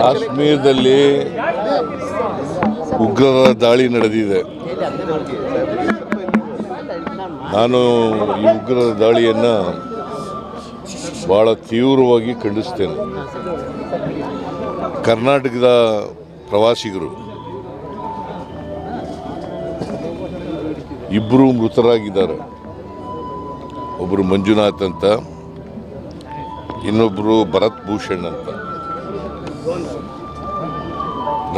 ಕಾಶ್ಮೀರದಲ್ಲಿ ಉಗ್ರರ ದಾಳಿ ನಡೆದಿದೆ. ನಾನು ಈ ಉಗ್ರರ ದಾಳಿಯನ್ನು ಭಾಳ ತೀವ್ರವಾಗಿ ಖಂಡಿಸ್ತೇನೆ ಕರ್ನಾಟಕದ ಪ್ರವಾಸಿಗರು ಇಬ್ಬರು ಮೃತರಾಗಿದ್ದಾರೆ. ಒಬ್ಬರು ಮಂಜುನಾಥ್ ಅಂತ ಇನ್ನೊಬ್ಬರು ಭರತ್ ಭೂಷಣ್ ಅಂತ.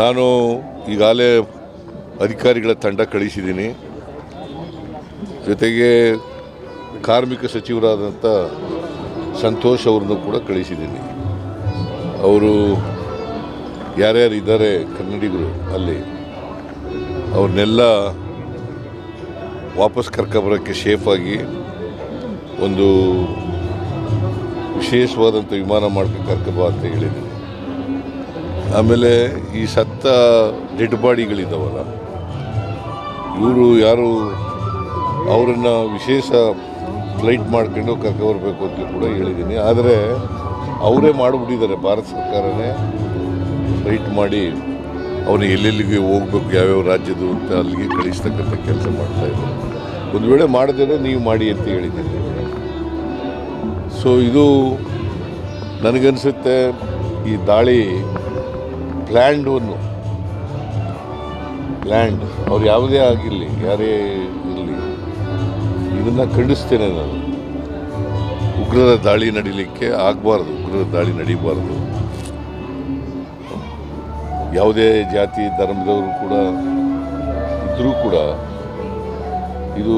ನಾನು ಈಗಾಗಲೇ ಅಧಿಕಾರಿಗಳ ತಂಡ ಕಳಿಸಿದ್ದೀನಿ. ಜೊತೆಗೆ ಕಾರ್ಮಿಕ ಸಚಿವರಾದಂಥ ಸಂತೋಷ್ ಅವ್ರನ್ನು ಕೂಡ ಕಳಿಸಿದ್ದೀನಿ. ಅವರು ಯಾರ್ಯಾರು ಇದ್ದಾರೆ ಕನ್ನಡಿಗರು ಅಲ್ಲಿ, ಅವ್ರನ್ನೆಲ್ಲ ವಾಪಸ್ ಕರ್ಕೊಬರೋಕ್ಕೆ ಸೇಫಾಗಿ ಒಂದು ವಿಶೇಷವಾದಂಥ ವಿಮಾನ ಮಾಡ್ಕೊಂಡು ಕರ್ಕೊಬಾ ಅಂತ ಹೇಳಿದ್ದೀನಿ. ಆಮೇಲೆ ಈ ಸತ್ತ ಡೆಡ್ ಬಾಡಿಗಳಿದ್ದಾವಲ್ಲ ಇವರು ಯಾರು ಅವರನ್ನು ವಿಶೇಷ ಫ್ಲೈಟ್ ಮಾಡ್ಕೊಂಡು ಕರ್ಕೊಬರ್ಬೇಕು ಅಂತ ಕೂಡ ಹೇಳಿದ್ದೀನಿ. ಆದರೆ ಅವರೇ ಮಾಡಿಬಿಟ್ಟಿದ್ದಾರೆ, ಭಾರತ ಸರ್ಕಾರನೇ ಫ್ಲೈಟ್ ಮಾಡಿ ಅವನು ಎಲ್ಲೆಲ್ಲಿಗೆ ಹೋಗ್ಬೇಕು, ಯಾವ್ಯಾವ ರಾಜ್ಯದ್ದು ಅಂತ ಅಲ್ಲಿಗೆ ಕಳಿಸ್ತಕ್ಕಂಥ ಕೆಲಸ ಮಾಡ್ತಾ ಇದ್ದಾರೆ. ಒಂದು ವೇಳೆ ಮಾಡಿದ್ರೆ ನೀವು ಮಾಡಿ ಅಂತ ಹೇಳಿದ್ದೀನಿ. ಸೊ ಇದು ನನಗನ್ಸುತ್ತೆ, ಈ ದಾಳಿ ಪ್ಲ್ಯಾಂಡ್ ಒಂದು. ಪ್ಲ್ಯಾಂಡ್ ಅವ್ರು ಯಾವುದೇ ಆಗಿರಲಿ, ಯಾರೇ ಇರಲಿ, ಇದನ್ನು ಖಂಡಿಸ್ತೇನೆ ನಾನು. ಉಗ್ರರ ದಾಳಿ ನಡೀಲಿಕ್ಕೆ ಆಗಬಾರ್ದು, ಉಗ್ರರ ದಾಳಿ ನಡೀಬಾರ್ದು. ಯಾವುದೇ ಜಾತಿ, ಧರ್ಮದವರು ಕೂಡ ಇದ್ದರೂ ಕೂಡ ಇದು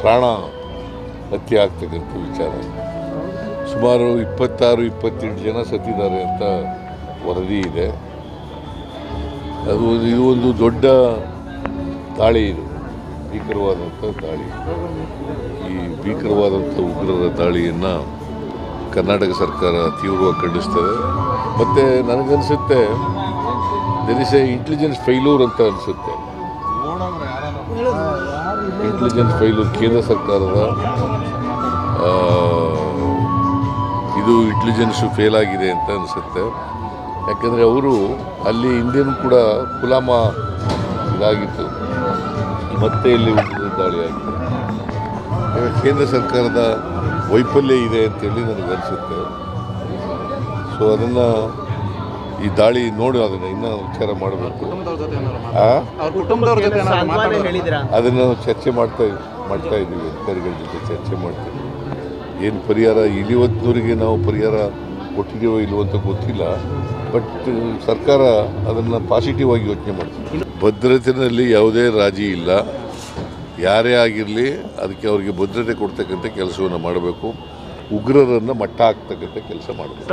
ಪ್ರಾಣ ಹತ್ಯೆ ಆಗ್ತಕ್ಕಂಥ ವಿಚಾರ. ಸುಮಾರು ಇಪ್ಪತ್ತಾರು, ಇಪ್ಪತ್ತೆಂಟು ಜನ ಸತ್ತಿದ್ದಾರೆ ಅಂತ ವರದಿ ಇದೆ. ಅದು ಇದು ಒಂದು ದೊಡ್ಡ ದಾಳಿ ಇದು. ಭೀಕರವಾದಂಥ ದಾಳಿ. ಈ ಭೀಕರವಾದಂಥ ಉಗ್ರರ ದಾಳಿಯನ್ನು ಕರ್ನಾಟಕ ಸರ್ಕಾರ ತೀವ್ರವಾಗಿ ಖಂಡಿಸ್ತದೆ. ಮತ್ತು ನನಗನ್ಸುತ್ತೆ there is a intelligence failure ಅಂತ ಅನಿಸುತ್ತೆ. ಇಂಟೆಲಿಜೆನ್ಸ್ ಫೈಲೂರ್ ಕೇಂದ್ರ ಸರ್ಕಾರದ ಇದು ಇಂಟೆಲಿಜೆನ್ಸು ಫೇಲ್ ಆಗಿದೆ ಅಂತ ಅನಿಸುತ್ತೆ. ಯಾಕಂದರೆ ಅವರು ಅಲ್ಲಿ ಇಂಡಿಯನ್ ಕೂಡ ಪುಲಾಮ ಇದಾಗಿತ್ತು. ಮತ್ತೆ ಇಲ್ಲಿ ಉಗ್ರರ ದಾಳಿ ಆಗಿದೆ ಕೇಂದ್ರ ಸರ್ಕಾರದ ವೈಫಲ್ಯ ಇದೆ ಅಂತೇಳಿ ನನಗೆ ಅನಿಸುತ್ತೆ. ಸೊ ಅದನ್ನು ಈ ದಾಳಿ ನೋಡಿ ಅದನ್ನು ಇನ್ನೂ ವಿಚಾರ ಮಾಡಬೇಕು. ಅದನ್ನು ನಾವು ಚರ್ಚೆ ಮಾಡ್ತಾ ಮಾಡ್ತಾ ಇದ್ದೀವಿ ಅಧಿಕಾರಿಗಳ ಜೊತೆ ಚರ್ಚೆ ಮಾಡ್ತೀವಿ. ಏನು ಪರಿಹಾರ? ಇಲ್ಲಿವತ್ತಿನವರಿಗೆ ನಾವು ಪರಿಹಾರ ಕೊಟ್ಟಿದ್ದೀವೋ ಇಲ್ಲವೋ ಅಂತ ಗೊತ್ತಿಲ್ಲ ಬಟ್ ಸರ್ಕಾರ ಅದನ್ನು ಪಾಸಿಟಿವ್ ಆಗಿ ಯೋಚನೆ ಮಾಡ್ತೀವಿ ಭದ್ರತೆಯಲ್ಲಿ ಯಾವುದೇ ರಾಜಿ ಇಲ್ಲ. ಯಾರೇ ಆಗಿರಲಿ ಅದಕ್ಕೆ ಅವರಿಗೆ ಭದ್ರತೆ ಕೊಡ್ತಕ್ಕಂಥ ಕೆಲಸವನ್ನು ಮಾಡಬೇಕು. ಉಗ್ರರನ್ನು ಮಟ್ಟ ಹಾಕ್ತಕ್ಕಂಥ ಕೆಲಸ ಮಾಡಬೇಕು.